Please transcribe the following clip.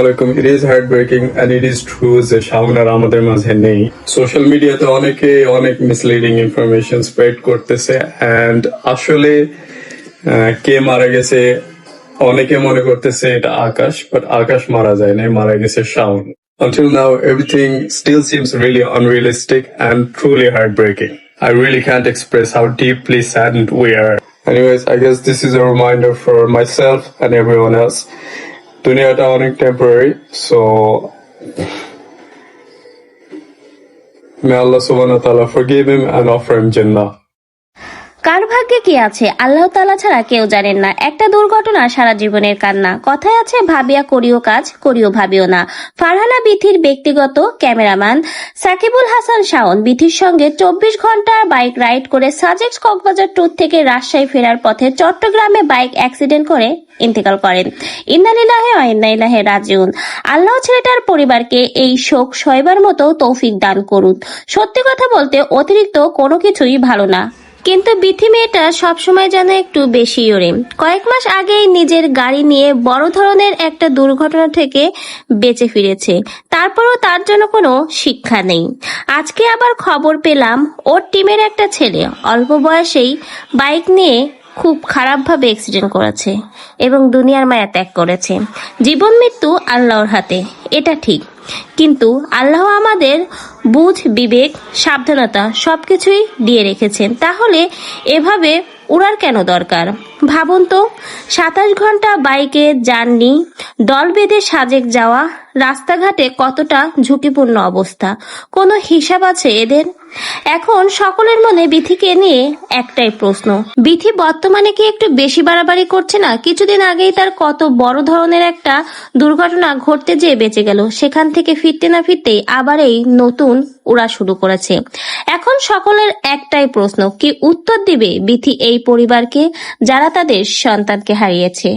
আলাইকুম it is heartbreaking and it is true যে আমাদের মাঝে নেই সোশ্যাল মিডিয়াতে অনেকে অনেক মিসলিডিং ইনফরমেশন স্প্রেড করতেছে অ্যান্ড আসলে কে মারা গেছে অনেকে মনে করতেছে এটা আকাশ বাট আকাশ মারা যায় নাই মারা গেছে Shaon Until now, everything still seems really unrealistic and truly heartbreaking. I really can't express how deeply saddened we are. Anyways, I guess this is a reminder for myself and everyone else. দুনিয়াটা অনেক temporary so মে আল্লাহ সুবহানাহু ওয়া তাআলা forgive him and offer him Jannah. কার ভাগ্যে কি আছে? আল্লাহ তালা ছাড়া কেউ জানেন না। একটা দুর্ঘটনা সারা জীবনের কান্না। কথায় আছে, ভাবিয়া করিও কাজ, করিও ভাবিও না। ফারহানা বিথির ব্যক্তিগত ক্যামেরাম্যান সাকিবুল হাসান শাওন বিথির সঙ্গে চব্বিশ ঘণ্টার বাইক রাইড করে সাজেক্স কক্সবাজার ট্যুর থেকে রাজশাহী ফেরার পথে চট্টগ্রামে বাইক অ্যাক্সিডেন্ট করে ইন্তেকাল করেন। ইন্নালিল্লাহে ইন্নাইলাহে রাজিউন। আল্লাহ ছেলেটার পরিবারকে এই শোক সইবার মতো তৌফিক দান করুন। সত্যি কথা বলতে অতিরিক্ত কোনো কিছুই ভালো না। কিন্তু বিথি মেয়েটা সবসময় যেন একটু বেশি ওরে। কয়েক মাস আগেই নিজের গাড়ি নিয়ে বড় ধরনের একটা দুর্ঘটনা থেকে বেঁচে ফিরেছে। তারপরও তার জন্য কোনো শিক্ষা নেই। আজকে আবার খবর পেলাম, ওর টিমের একটা ছেলে অল্প বয়সেই বাইক নিয়ে খুব খারাপভাবে অ্যাক্সিডেন্ট করেছে এবং দুনিয়ার মায়া ত্যাগ করেছে। জীবন মৃত্যু আল্লাহর হাতে, এটা ঠিক। কিন্তু আল্লাহ আমাদের বুধ বিবেক সাবধানতা সবকিছুই দিয়ে রেখেছেন। তাহলে এভাবে উড়ার কেন দরকার? ভাবুন তো, সাতাশ ঘণ্টা বাইকে জার্নি, দল বেঁধে সাজেক যাওয়া, রাস্তাঘাটে কতটা ঝুঁকিপূর্ণ অবস্থা? কোনো হিসাব আছে এদের? এখন সকলের মনে বিথিকে নিয়ে একটাই প্রশ্ন। বিথি বর্তমানে কি একটু বেশি বাড়াবাড়ি করছে না? কিছুদিন আগেই তার কত বড় ধরনের একটা দুর্ঘটনা ঘটতে যেয়ে বেঁচে গেল। সেখান থেকে ফিরতে না ফিরতেই আবার এই নতুন উড়া শুরু করেছে। সকলের একটাই প্রশ্ন কি উত্তর দিবে বিথি এই পরিবারকে যারা তাদের সন্তানকে হারিয়েছে?